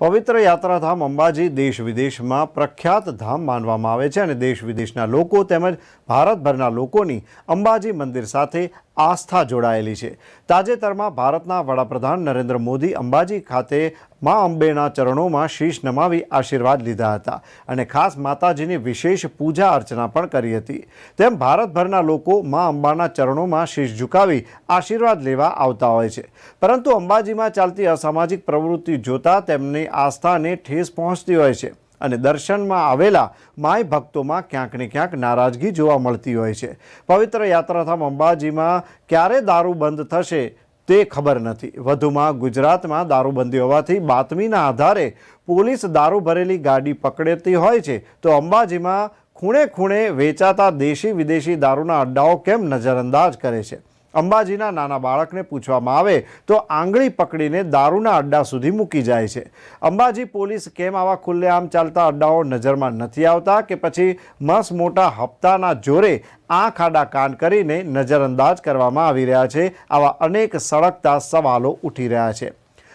પવિત્ર યાત્રાધામ અંબાજી દેશ વિદેશમાં પ્રખ્યાત ધામ માનવામાં આવે છે અને દેશ વિદેશના લોકો તેમજ ભારતભરના લોકોની અંબાજી મંદિર સાથે આસ્થા જોડાયેલી છે. તાજેતરમાં ભારતના વડાપ્રધાન નરેન્દ્ર મોદી અંબાજી ખાતે મા અંબેના ચરણોમાં શીશ નમાવી આશીર્વાદ લીધા હતા અને ખાસ માતાજીની વિશેષ પૂજા અર્ચના પણ કરી હતી. તેમ ભારતભરના લોકો મા અંબાના ચરણોમાં શીશ ઝુકાવી આશીર્વાદ લેવા આવતા હોય છે. પરંતુ અંબાજીમાં ચાલતી અસામાજિક પ્રવૃત્તિ જોતા તેમની આસ્થાને ઠેસ પહોંચતી હોય છે અને દર્શનમાં આવેલા માય ભક્તોમાં ક્યાંક ને ક્યાંક નારાજગી જોવા મળતી હોય છે. પવિત્ર યાત્રાધામ અંબાજીમાં ક્યારે દારૂ બંધ થશે તે ખબર નથી. વધુમાં ગુજરાતમાં દારૂબંધી હોવાથી બાતમીના આધારે પોલીસ દારૂ ભરેલી ગાડી પકડતી હોય છે. તો અંબાજીમાં ખૂણે ખૂણે વેચાતા દેશી વિદેશી દારૂના અડ્ડાઓ કેમ નજરઅંદાજ કરે છે? અંબાજીના નાના બાળકને પૂછવામાં આવે તો આંગળી પકડીને દારૂના અડ્ડા સુધી મૂકી જાય છે. અંબાજી પોલીસ કેમ આવા ખુલ્લેઆમ ચાલતા અડ્ડાઓ નજરમાં નથી આવતા કે પછી મસ મોટા હપ્તાના જોરે આંખ આડા કાન કરીને નજરઅંદાજ કરવામાં આવી રહ્યા છે? આવા અનેક સળગતા સવાલો ઉઠી રહ્યા છે.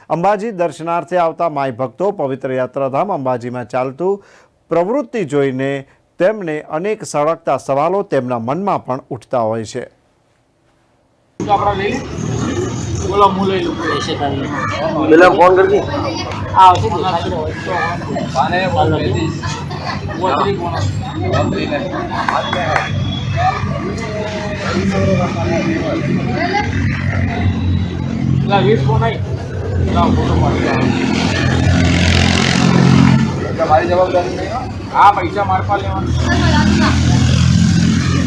અંબાજી દર્શનાર્થે આવતા માય ભક્તો પવિત્ર યાત્રાધામ અંબાજીમાં ચાલતું પ્રવૃત્તિ જોઈને તેમને અનેક સળગતા સવાલો તેમના મનમાં પણ ઉઠતા હોય છે. બોલો હું લઈ લઉં પેલા ફોન કરજે. વીસ ફોન આવી મારી જવાબદારી હા, પૈસા મારફા લેવાના.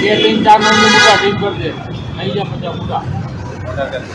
બે ત્રણ ચાર નંબર મૂકા ઠીક કરજે નહીં જા પચાસ મૂકા તો